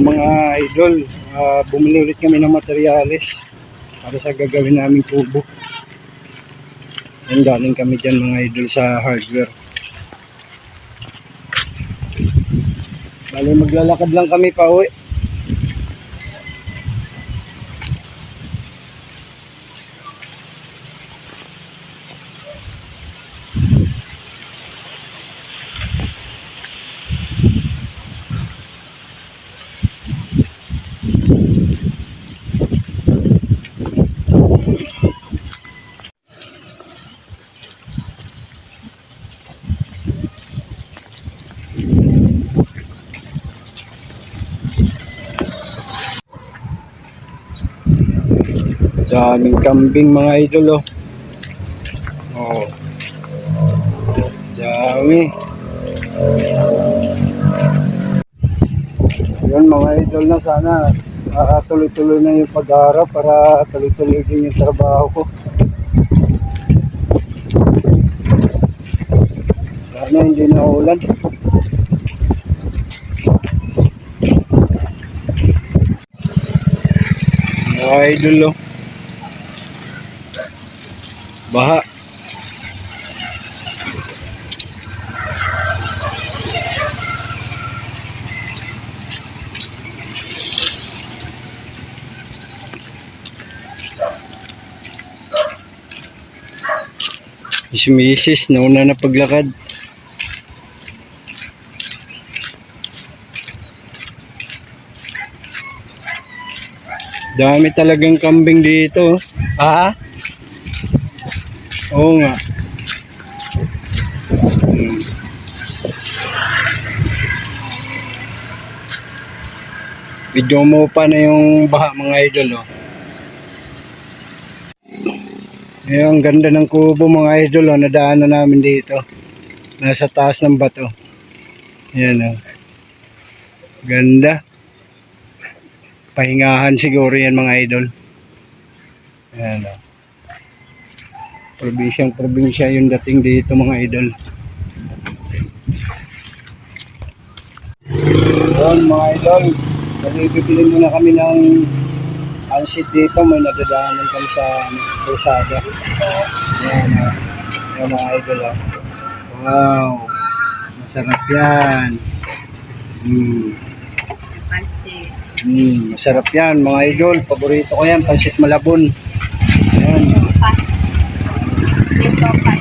mga idol, ah, bumili ulit kami ng materyales para sa gagawin naming tubo. Yan galing kami dyan mga idol sa hardware. Bali maglalakad lang kami pa uwi. Daming kambing mga idol oh. Oh. Dami. Yun mga idol na sana ah, tuloy-tuloy na yung pag-aaral para tuloy-tuloy din yung trabaho ko. Sana hindi na ulan. Mga idol oh. Baha. Si Mrs. nauna na paglakad. Dami talagang kambing dito. oh. Oo nga. Video mo pa na yung baha mga idol oh. Eh, ang ganda ng kubo mga idol oh. Nadaanan namin dito. Nasa taas ng bato. Yan oh. Ganda. Pahingahan siguro yan mga idol. Yan oh probinsyang probinsya yung dating dito mga idol yun mga idol bibili muna kami ng pansit dito may nadadaanan kami sa Rosada yan ah. yan mga idol ah. wow masarap yan mm. Pansit. Mm, masarap yan mga idol paborito ko yan pansit malabon yan Pas.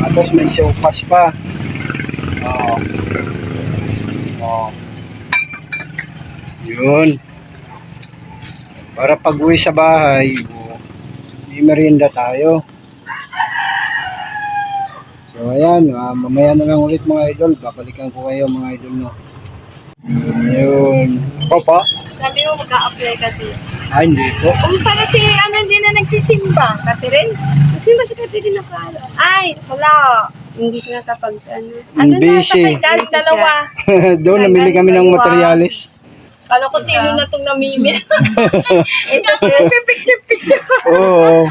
Tapos may sopas pa. Oo. Oo. Yun. Para pag uwi sa bahay, oh, may merienda tayo. So ayan, ah, mamaya na lang ulit mga idol. Babalikan ko kayo mga idol no. Yun. Papa? Sabi mo mag-a-apply ka dito. Ay, hindi po. Kumusta na si ano hindi nagsisimba? Catherine? Nagsimba si Catherine na kala. Ay, wala. Hindi siya nakapag ano. Ano na, Busy. kapag dalawa. Doon, namili kami ng materyales. Kala ko sino na itong namimi. Ito, picture picture. Oo.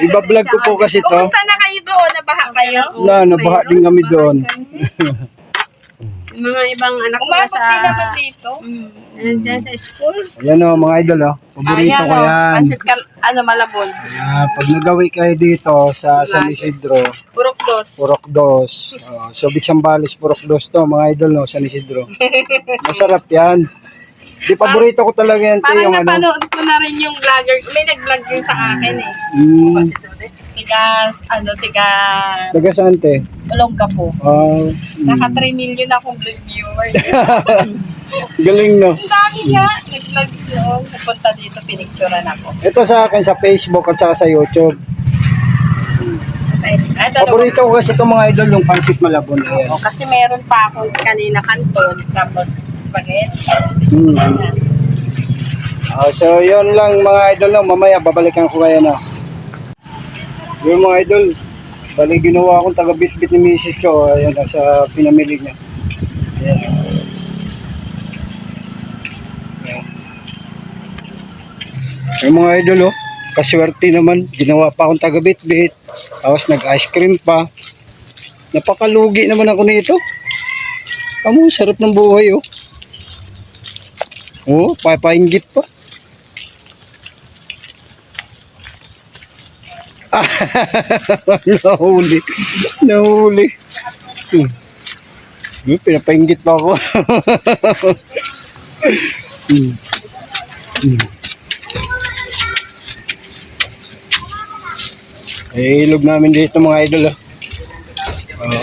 Iba-vlog ko po kasi to. Kumusta na kayo doon? Nabaha kayo? Wala, nabaha din kami doon. Mga ibang anak ko Umabot sa... din naman dito. Mm, nandiyan sa school. Ayan o, mga idol o. Paborito ko oh, yan. Pansit ka, ano, malabon. Ah, pag nagawi kayo dito sa San Isidro, Purok dos. Purok Dos. Uh, so, Sambales, Purok Dos to, mga idol no, San Isidro. Masarap yan. Di paborito ko talaga yan, Parang yung ano. napanood ko na rin yung vlogger. May nag-vlog din sa akin eh. Mm, Tiga, ano, tiga, taga saan, te? Olongga po. Ah, Naka 3 million akong viewers. galing no. Ang dami nga. Nag-vlog yun. Napunta dito, pinicturean ako. Ito sa akin sa Facebook at saka sa YouTube. Ay. Paborito ko kasi itong mga idol, yung pansit malabon. Ayan. O, kasi meron pa akong kanina kanton, tapos spaghetti. Mm. Ah, so, yun lang mga idol. No. Mamaya, babalikan ko kayo na. Yung mga idol, bali ginawa akong taga-bit-bit ni Mrs. ko. Ayan, sa pinamili niya. Ayan. Ayan. Yung mga idol, oh, kaswerte naman. Ginawa pa akong taga-bit-bit. Tapos nag-ice cream pa. Napakalugi naman ako nito. Kamu, sarap ng buhay, oh. Oh, papainggit pa. nahuli. Nahuli. Hmm. Pinapainggit pa ako. hmm. Hmm. Eh, ilog namin dito mga idol. Oo.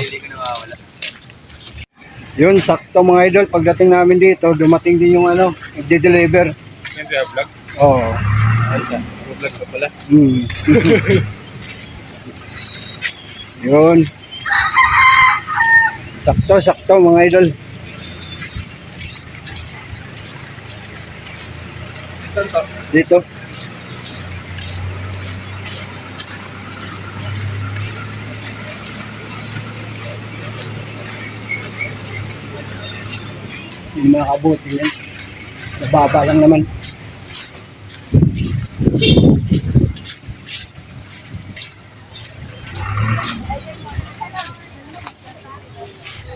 Yun, sakto mga idol. Pagdating namin dito, dumating din yung ano, nagde-deliver. Yung vlog? Oo. Ay, sa vlog ka pala. Hmm. Yun. Sakto, sakto mga idol. Dito. Hindi makakabuti yan. Nababa lang naman.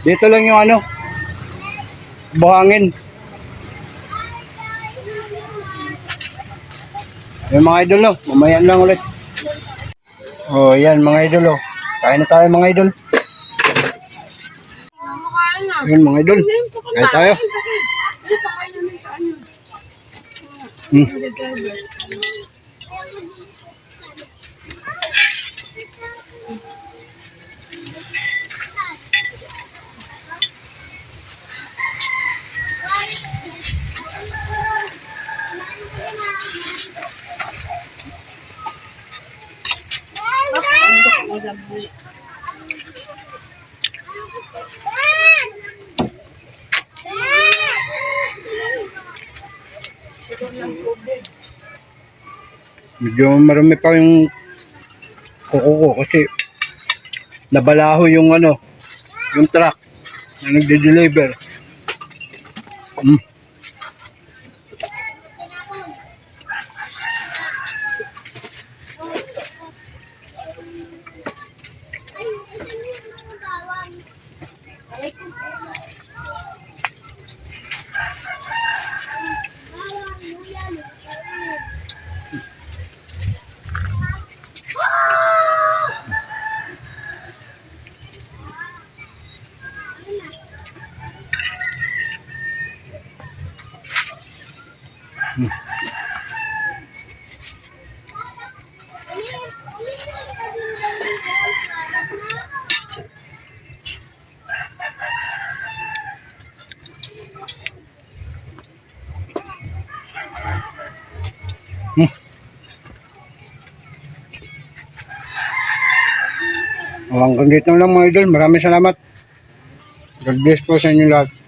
Dito lang yung ano. Buhangin. Yung mga idol, no? Mamaya lang ulit. Oh, yan mga idol, oh. Kain na tayo mga idol. Yun mga idol. Kain tayo. Hmm. Medyo marami pa yung kuko ko kasi nabalaho yung ano, yung truck na nagde-deliver. Hmm. Hanggang dito lang mga idol. Maraming salamat. God bless po sa inyo lahat.